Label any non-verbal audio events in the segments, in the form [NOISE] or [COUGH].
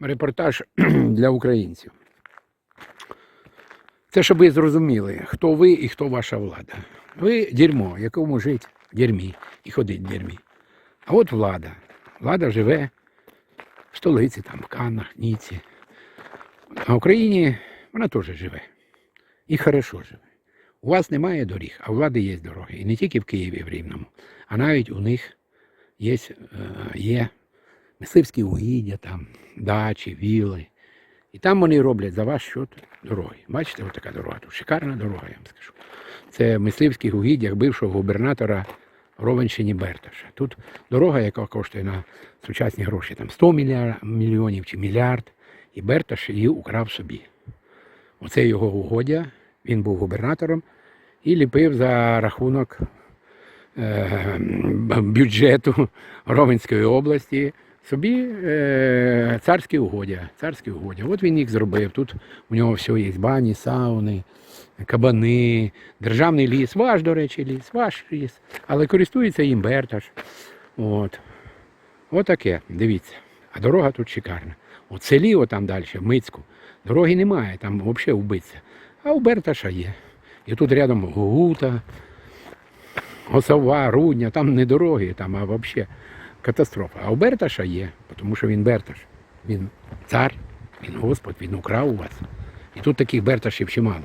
репортаж [CLEARS THROAT] для українців. Це щоб ви зрозуміли, хто ви і хто ваша влада. Ви дерьмо, якому жить в дерьмі і ходить в дерьмі. А от влада. Влада живе в столиці, там, в Каннах, Ніці. А в Україні вона теж живе. І хорошо живе. У вас немає доріг, а у влади є дороги. І не тільки в Києві в Рівному, а навіть у них є, е, є мисливські угіддя, там, дачі, віли. І там вони роблять за ваш счет дороги. Бачите, ось така дорога. Тут шикарна дорога, я вам скажу. Це в мисливських угіддях бившого губернатора Ровенщині Берташа. Тут дорога, яка коштує на сучасні гроші там 100 мільйонів чи мільярд, і Берташ її украв собі. Оце його угодя. Він був губернатором і ліпив за рахунок е, бюджету Ровенської області собі е, царські угодя. Царські угодя. От він їх зробив. Тут у нього все є бані, сауни, кабани, державний ліс, ваш, до речі, ліс, ваш ліс. Але користується їм Берташ. От. Отаке, дивіться. А дорога тут шикарна. От селі, отам далі, в Мицьку, дороги немає, там взагалі вбиться. А у Берташа є. І тут рядом Гута, Госова, Рудня, там не дороги, там, а взагалі катастрофа. А у Берташа є, тому що він Берташ. Він цар, він Господь, він украв у вас. І тут таких Берташів чимало.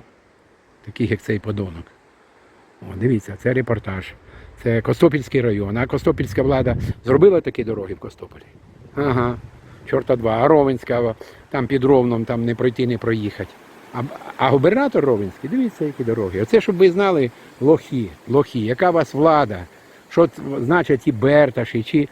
Таких, як цей подонок. О, дивіться, це репортаж. Це Костопільський район. А Костопільська влада зробила такі дороги в Костополі. Ага, чорта два. А Ровенська, там під Ровном там не пройти, не проїхати. А, а губернатор Ровенський, дивіться, які дороги. Оце, щоб ви знали, лохи, лохи, яка у вас влада, що значать ті Берташі, чи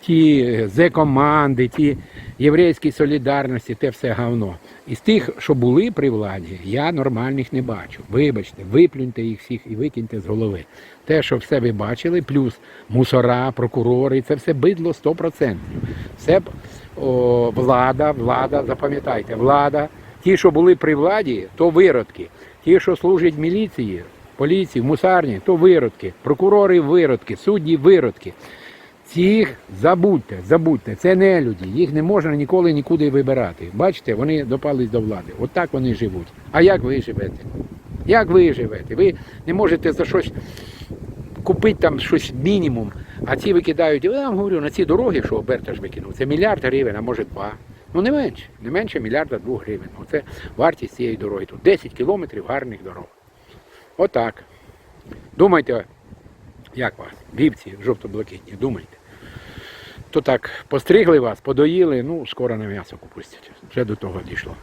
ті Зе-команди, ті єврейські солідарності, те все говно. Із тих, що були при владі, я нормальних не бачу. Вибачте, виплюньте їх всіх і викиньте з голови. Те, що все ви бачили, плюс мусора, прокурори, це все бидло 100%. Все о, влада, влада, запам'ятайте, влада. Ті, що були при владі, то виродки. Ті, що служать міліції, поліції, в мусарні, то виродки. Прокурори виродки, судді виродки. Цих забудьте, забудьте, це не люди, їх не можна ніколи нікуди вибирати. Бачите, вони допались до влади. Отак вони живуть. А як ви живете? Як ви живете? Ви не можете за щось купити там щось мінімум, а ці викидають, я вам говорю, на ці дороги, що Берташ викинув, це мільярд гривень, а може два. Ну не менше, не менше мільярда двох гривень. Оце вартість цієї дороги. Тут 10 кілометрів гарних дорог. Отак. Думайте, як вас, вівці жовто-блакитні, думайте. То так, постригли вас, подоїли, ну, скоро на м'ясо купустять. Вже до того дійшло.